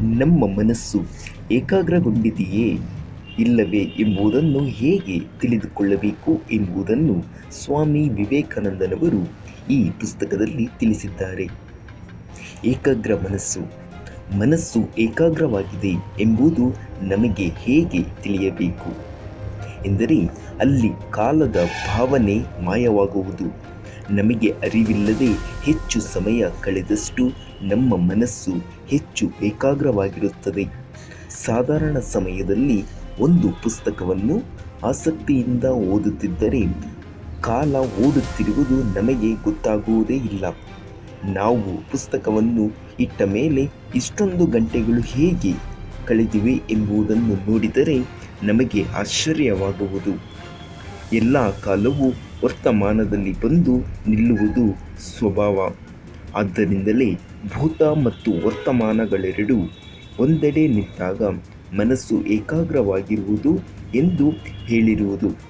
ನಮ್ಮ ಮನಸ್ಸು ಏಕಾಗ್ರಗೊಂಡಿದೆಯೇ ಇಲ್ಲವೇ ಎಂಬುದನ್ನು ಹೇಗೆ ತಿಳಿದುಕೊಳ್ಳಬೇಕು ಎಂಬುದನ್ನು ಸ್ವಾಮಿ ವಿವೇಕಾನಂದನವರು ಈ ಪುಸ್ತಕದಲ್ಲಿ ತಿಳಿಸಿದ್ದಾರೆ. ಏಕಾಗ್ರ ಮನಸ್ಸು ಮನಸ್ಸು ಏಕಾಗ್ರವಾಗಿದೆ ಎಂಬುದು ನಮಗೆ ಹೇಗೆ ತಿಳಿಯಬೇಕು? ಎಂದರೆ ಅಲ್ಲಿ ಕಾಲದ ಭಾವನೆ ಮಾಯವಾಗುವುದು. ನಮಗೆ ಅರಿವಿಲ್ಲದೆ ಹೆಚ್ಚು ಸಮಯ ಕಳೆದಷ್ಟು ನಮ್ಮ ಮನಸ್ಸು ಹೆಚ್ಚು ಏಕಾಗ್ರವಾಗಿರುತ್ತದೆ. ಸಾಧಾರಣ ಸಮಯದಲ್ಲಿ ಒಂದು ಪುಸ್ತಕವನ್ನು ಆಸಕ್ತಿಯಿಂದ ಓದುತ್ತಿದ್ದರೆ ಕಾಲ ಓಡುತ್ತಿರುವುದು ನಮಗೆ ಗೊತ್ತಾಗುವುದೇ ಇಲ್ಲ. ನಾವು ಪುಸ್ತಕವನ್ನು ಇಟ್ಟ ಮೇಲೆ ಇಷ್ಟೊಂದು ಗಂಟೆಗಳು ಹೇಗೆ ಕಳೆದಿವೆ ಎಂಬುದನ್ನು ನೋಡಿದರೆ ನಮಗೆ ಆಶ್ಚರ್ಯವಾಗುವುದು. ಎಲ್ಲ ಕಾಲವೂ ವರ್ತಮಾನದಲ್ಲಿ ಬಂದು ನಿಲ್ಲುವುದು ಸ್ವಭಾವ. ಆದ್ದರಿಂದಲೇ ಭೂತ ಮತ್ತು ವರ್ತಮಾನಗಳೆರಡೂ ಒಂದೆಡೆ ನಿಂತಾಗ ಮನಸ್ಸು ಏಕಾಗ್ರವಾಗಿರುವುದು ಎಂದು ಹೇಳಿರುವುದು.